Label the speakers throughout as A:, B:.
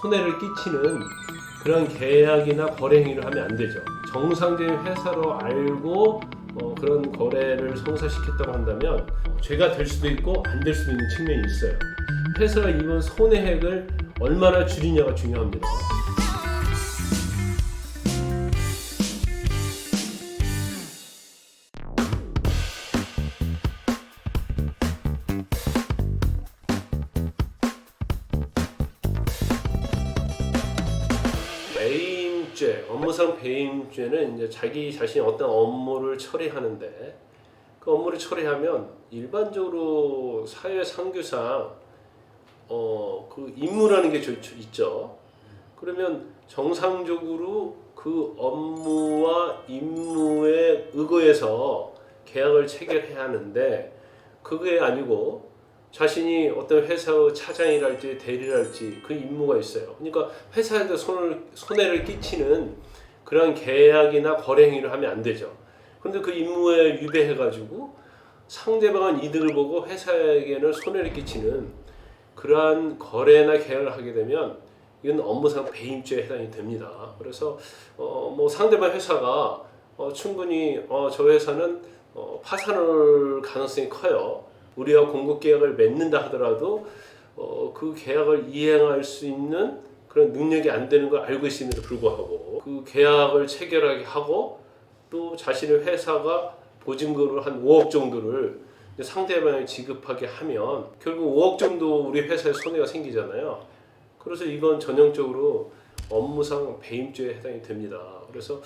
A: 손해를 끼치는 그런 계약이나 거래 행위를 하면 안 되죠. 정상적인 회사로 알고 어, 그런 거래를 성사시켰다고 한다면 죄가 될 수도 있고 안 될 수도 있는 측면이 있어요. 회사가 입은 손해액을 얼마나 줄이냐가 중요합니다. 배임죄, 업무상 배임죄는 이제 자기 자신이 어떤 업무를 처리하는데 그 업무를 처리하면 일반적으로 사회 상규상 어, 그 임무라는 게 있죠. 그러면 정상적으로 그 업무와 임무에 의거해서 계약을 체결해야 하는데 그게 아니고 자신이 어떤 회사의 차장이랄지 대리랄지 그 임무가 있어요. 그러니까 회사에도 손을, 손해를 끼치는 그런 계약이나 거래 행위를 하면 안 되죠. 근데 그 임무에 위배해가지고 상대방은 이득을 보고 회사에게는 손해를 끼치는 그러한 거래나 계약을 하게 되면 이건 업무상 배임죄에 해당이 됩니다. 그래서 어, 뭐 상대방 회사가 어, 충분히 어, 저 회사는 어, 파산할 가능성이 커요. 우리와 공급 계약을 맺는다 하더라도 어, 그 계약을 이행할 수 있는 그런 능력이 안 되는 걸 알고 있음에도 불구하고 그 계약을 체결하게 하고 또 자신의 회사가 보증금을 한 5억 정도를 상대방에 지급하게 하면 결국 5억 정도 우리 회사에 손해가 생기잖아요. 그래서 이건 전형적으로 업무상 배임죄에 해당이 됩니다. 그래서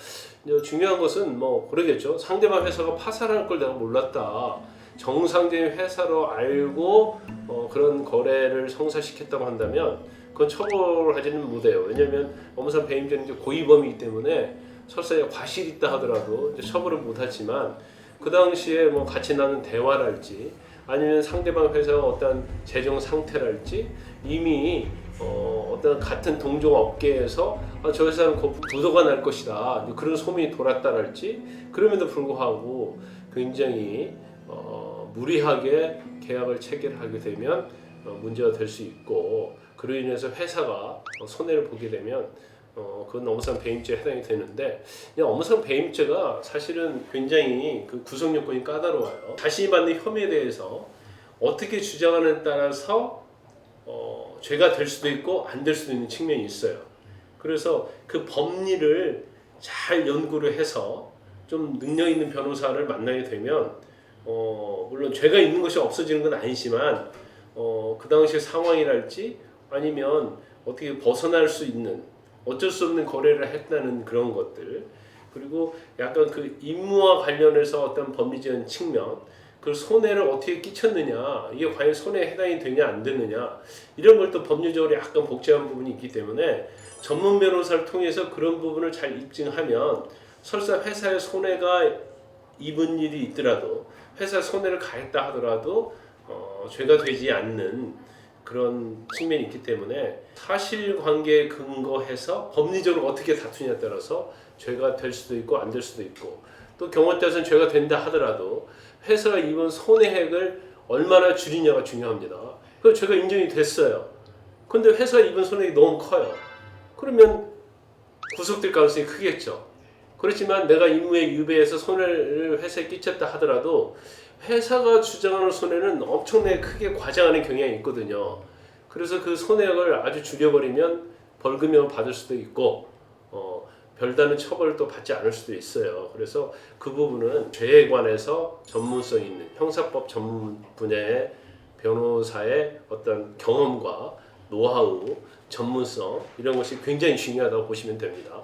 A: 이제 중요한 것은 뭐 그러겠죠. 상대방 회사가 파산할 걸 내가 몰랐다. 정상적인 회사로 알고 어, 그런 거래를 성사시켰다고 한다면 그건 처벌하지는 못해요. 왜냐하면 업무상 배임죄는 이제 고의범이기 때문에 설사 과실이 있다 하더라도 이제 처벌을 못하지만 그 당시에 뭐 같이 나눈 대화랄지 아니면 상대방 회사가 어떤 재정 상태랄지 이미 어, 어떤 같은 동종 업계에서 아, 저 회사는 곧 부도가 날 것이다 그런 소문이 돌았다랄지 그럼에도 불구하고 굉장히 어, 무리하게 계약을 체결하게 되면 어, 문제가 될 수 있고 그로 인해서 회사가 어, 손해를 보게 되면 어, 그건 업무상 배임죄에 해당이 되는데 이 업무상 배임죄가 사실은 굉장히 그 구성 요건이 까다로워요. 자신이 받는 혐의에 대해서 어떻게 주장하느냐에 따라서 어, 죄가 될 수도 있고 안 될 수도 있는 측면이 있어요. 그래서 그 법리를 잘 연구를 해서 좀 능력 있는 변호사를 만나게 되면 어, 물론 죄가 있는 것이 없어지는 건 아니지만 어, 그 당시 상황이랄지 아니면 어떻게 벗어날 수 있는 어쩔 수 없는 거래를 했다는 그런 것들 그리고 약간 그 임무와 관련해서 어떤 법리적인 측면 그 손해를 어떻게 끼쳤느냐 이게 과연 손해에 해당이 되냐 안 되느냐 이런 걸 또 법률적으로 약간 복잡한 부분이 있기 때문에 전문 변호사를 통해서 그런 부분을 잘 입증하면 설사 회사에 손해가 입은 일이 있더라도 회사 손해를 가했다 하더라도 어, 죄가 되지 않는 그런 측면이 있기 때문에 사실관계에 근거해서 법리적으로 어떻게 다투냐에 따라서 죄가 될 수도 있고 안 될 수도 있고 또 경우에 따라서는 죄가 된다 하더라도 회사가 입은 손해액을 얼마나 줄이냐가 중요합니다. 그 죄가 인정이 됐어요. 근데 회사가 입은 손해액이 너무 커요. 그러면 구속될 가능성이 크겠죠. 그렇지만 내가 임무에 유배해서 손해를 회사에 끼쳤다 하더라도 회사가 주장하는 손해는 엄청나게 크게 과장하는 경향이 있거든요. 그래서 그 손해액을 아주 줄여버리면 벌금형을 받을 수도 있고 어, 별다른 처벌을 또 받지 않을 수도 있어요. 그래서 그 부분은 죄에 관해서 전문성 있는 형사법 전문 분야의 변호사의 어떤 경험과 노하우, 전문성 이런 것이 굉장히 중요하다고 보시면 됩니다.